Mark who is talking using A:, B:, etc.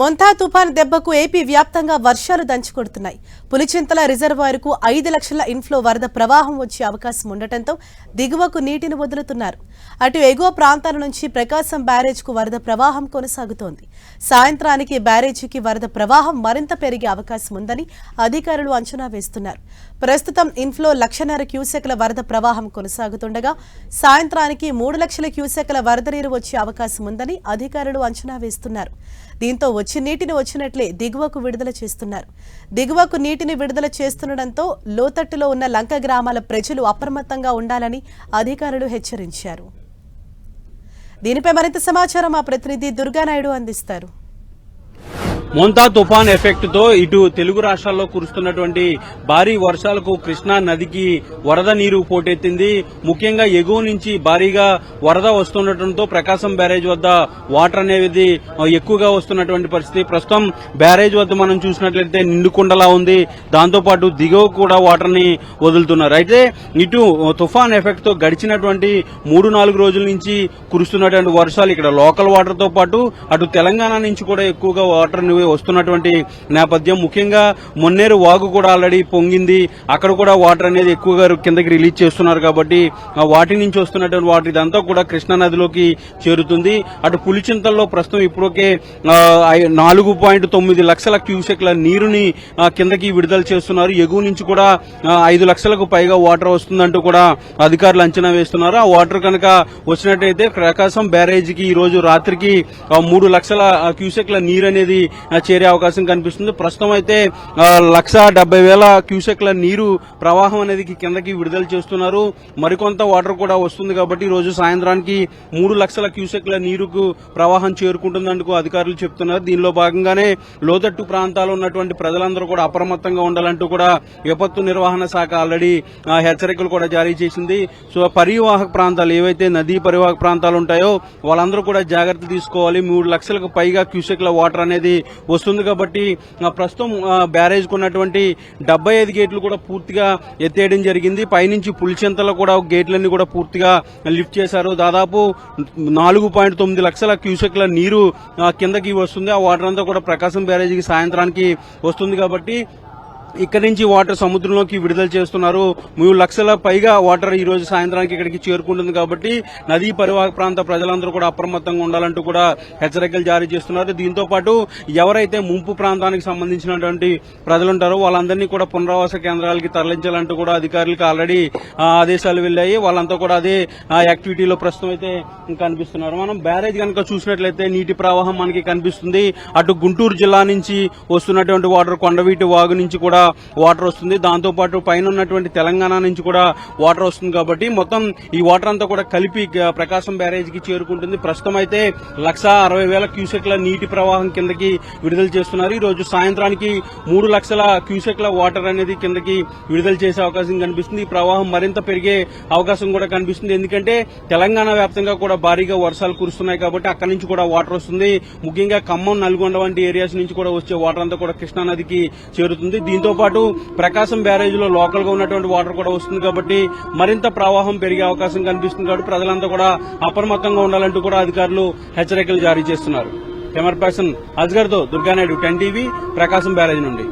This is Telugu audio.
A: మొంతా తుఫాన్ దెబ్బకు ఏపీ వ్యాప్తంగా వర్షాలు దంచుకొడుతున్నాయి. పులిచింతల రిజర్వాయర్కు ఐదు లక్షల ఇన్ఫ్లో వరద ప్రవాహం వచ్చే అవకాశం ఉండటంతో దిగువకు నీటిని వదులుతున్నారు. అటు ఎగువ ప్రాంతాల నుంచి ప్రకాశం బ్యారేజ్కు వరద ప్రవాహం కొనసాగుతోంది. సాయంత్రానికి బ్యారేజీకి వరద ప్రవాహం మరింత పెరిగే అవకాశం ఉందని అధికారులు అంచనా వేస్తున్నారు. ప్రస్తుతం ఇన్ఫ్లో లక్షన్నర క్యూసెక్ల వరద ప్రవాహం కొనసాగుతుండగా సాయంత్రానికి మూడు లక్షల క్యూసెక్ల వరద నీరు వచ్చే అవకాశం ఉందని అధికారులు అంచనా వేస్తున్నారు. దీంతో వచ్చి నీటిని వచ్చినట్లే దిగువకు విడుదల చేస్తున్నారు. దిగువకు నీటిని విడుదల చేస్తుండటంతో లోతట్టులో ఉన్న లంక గ్రామాల ప్రజలు అప్రమత్తంగా ఉండాలని అధికారులు హెచ్చరించారు. దీనిపై మరింత సమాచారం మా ప్రతినిధి దుర్గానాయుడు అందిస్తారు.
B: మొంతా తుఫాన్ ఎఫెక్ట్తో ఇటు తెలుగు రాష్ట్రాల్లో కురుస్తున్నటువంటి భారీ వర్షాలకు కృష్ణా నదికి వరద నీరు పోటెత్తింది. ముఖ్యంగా ఎగువ నుంచి భారీగా వరద వస్తుండటంతో ప్రకాశం బ్యారేజ్ వద్ద వాటర్ అనేది ఎక్కువగా వస్తున్నటువంటి పరిస్థితి. ప్రస్తుతం బ్యారేజ్ వద్ద మనం చూసినట్లయితే నిండుకుండలా ఉంది. దాంతోపాటు దిగువ కూడా వాటర్ని వదులుతున్నారు. అయితే ఇటు తుఫాన్ ఎఫెక్ట్తో గడిచినటువంటి మూడు నాలుగు రోజుల నుంచి కురుస్తున్నటువంటి వర్షాలు ఇక్కడ లోకల్ వాటర్తో పాటు అటు తెలంగాణ నుంచి కూడా ఎక్కువగా వాటర్ని వస్తున్నటువంటి నేపథ్యం. ముఖ్యంగా మొన్నేరు వాగు కూడా ఆల్రెడీ పొంగింది. అక్కడ కూడా వాటర్ అనేది ఎక్కువగా కిందకి రిలీజ్ చేస్తున్నారు కాబట్టి వాటి నుంచి వస్తున్నటువంటి వాటర్ ఇదంతా కూడా కృష్ణా నదిలోకి చేరుతుంది. అటు పులిచింతల్లో ప్రస్తుతం ఇప్పటికే నాలుగు పాయింట్ తొమ్మిది లక్షల క్యూసెక్ల నీరుని కిందకి విడుదల చేస్తున్నారు. ఎగువ నుంచి కూడా ఐదు లక్షలకు పైగా వాటర్ వస్తుందంటూ కూడా అధికారులు అంచనా వేస్తున్నారు. ఆ వాటర్ కనుక వచ్చినట్టయితే ప్రకాశం బ్యారేజీకి ఈ రోజు రాత్రికి మూడు లక్షల క్యూసెక్ల నీరు అనేది చేరే అవకాశం కనిపిస్తుంది. ప్రస్తుతం అయితే లక్ష డెబ్బై వేల క్యూసెక్ల నీరు ప్రవాహం అనేది కిందకి విడుదల చేస్తున్నారు. మరికొంత వాటర్ కూడా వస్తుంది కాబట్టి ఈ రోజు సాయంత్రానికి మూడు లక్షల క్యూసెక్ల నీరుకు ప్రవాహం చేరుకుంటుందంటూ అధికారులు చెప్తున్నారు. దీనిలో భాగంగానే లోతట్టు ప్రాంతాల్లో ఉన్నటువంటి ప్రజలందరూ కూడా అప్రమత్తంగా ఉండాలంటూ కూడా విపత్తు నిర్వహణ శాఖ ఆల్రెడీ హెచ్చరికలు కూడా జారీ చేసింది. సో పరివాహక ప్రాంతాలు ఏవైతే నదీ పరివాహక ప్రాంతాలు ఉంటాయో వాళ్ళందరూ కూడా జాగ్రత్త తీసుకోవాలి. మూడు లక్షలకు పైగా క్యూసెక్ల వాటర్ అనేది వస్తుంది కాబట్టి ప్రస్తుతం ఆ, బ్యారేజ్ ఉన్నటువంటి డెబ్బై ఐదు గేట్లు కూడా పూర్తిగా ఎత్తేయడం జరిగింది. పైనుంచి పులిచెంతలో కూడా గేట్లన్నీ కూడా పూర్తిగా లిఫ్ట్ చేశారు. దాదాపు నాలుగు పాయింట్ తొమ్మిది లక్షల క్యూసెక్ల నీరు కిందకి వస్తుంది. ఆ వాటర్ అంతా కూడా ప్రకాశం బ్యారేజీకి సాయంత్రానికి వస్తుంది కాబట్టి ఇక్కడి నుంచి వాటర్ సముద్రంలోకి విడుదల చేస్తున్నారు. మూడు లక్షల పైగా వాటర్ ఈ రోజు సాయంత్రానికి ఇక్కడికి చేరుకుంటుంది కాబట్టి నదీ పరివాహక ప్రాంత ప్రజలందరూ కూడా అప్రమత్తంగా ఉండాలంటూ కూడా హెచ్చరికలు జారీ చేస్తున్నారు. దీంతో పాటు ఎవరైతే ముంపు ప్రాంతానికి సంబంధించినటువంటి ప్రజలు ఉంటారో వాళ్ళందరినీ కూడా పునరావాస కేంద్రాలకి తరలించాలంటూ కూడా అధికారులకు ఆల్రెడీ ఆదేశాలు వెళ్ళాయి. వాళ్ళంతా కూడా అదే యాక్టివిటీలో ప్రస్తుతం అయితే కనిపిస్తున్నారు. మనం బ్యారేజ్ కనుక చూసినట్లయితే నీటి ప్రవాహం మనకి కనిపిస్తుంది. అటు గుంటూరు జిల్లా నుంచి వస్తున్నటువంటి వాటర్ కొండవీటి వాగు నుంచి కూడా వాటర్ వస్తుంది. దాంతో పాటు పైన ఉన్నటువంటి తెలంగాణ నుంచి కూడా వాటర్ వస్తుంది కాబట్టి మొత్తం ఈ వాటర్ అంతా కూడా కలిపి ప్రకాశం బ్యారేజ్కి చేరుకుంటుంది. ప్రస్తుతం అయితే లక్ష అరవై వేల క్యూసెక్ల నీటి ప్రవాహం కిందకి విడుదల చేస్తున్నారు. ఈ రోజు సాయంత్రానికి మూడు లక్షల క్యూసెక్ల వాటర్ అనేది కిందకి విడుదల చేసే అవకాశం కనిపిస్తుంది. ఈ ప్రవాహం మరింత పెరిగే అవకాశం కూడా కనిపిస్తుంది. ఎందుకంటే తెలంగాణ వ్యాప్తంగా కూడా భారీగా వర్షాలు కురుస్తున్నాయి కాబట్టి అక్కడి నుంచి కూడా వాటర్ వస్తుంది. ముఖ్యంగా ఖమ్మం నల్గొండ వంటి ఏరియాస్ నుంచి కూడా వచ్చే వాటర్ అంతా కూడా కృష్ణా నదికి చేరుతుంది. దీంతో పాటు ప్రకాశం బ్యారేజీలో లోకల్గా లోకల్గా ఉన్నటువంటి వాటర్ కూడా వస్తుంది కాబట్టి మరింత ప్రవాహం పెరిగే అవకాశం కనిపిస్తుంది కాబట్టి ప్రజలంతా కూడా అప్రమత్తంగా ఉండాలంటూ కూడా అధికారులు హెచ్చరికలు జారీ చేస్తున్నారు. Camera person అజ్గర్తో Durganaidu ten TV Prakasam barrage నుండి.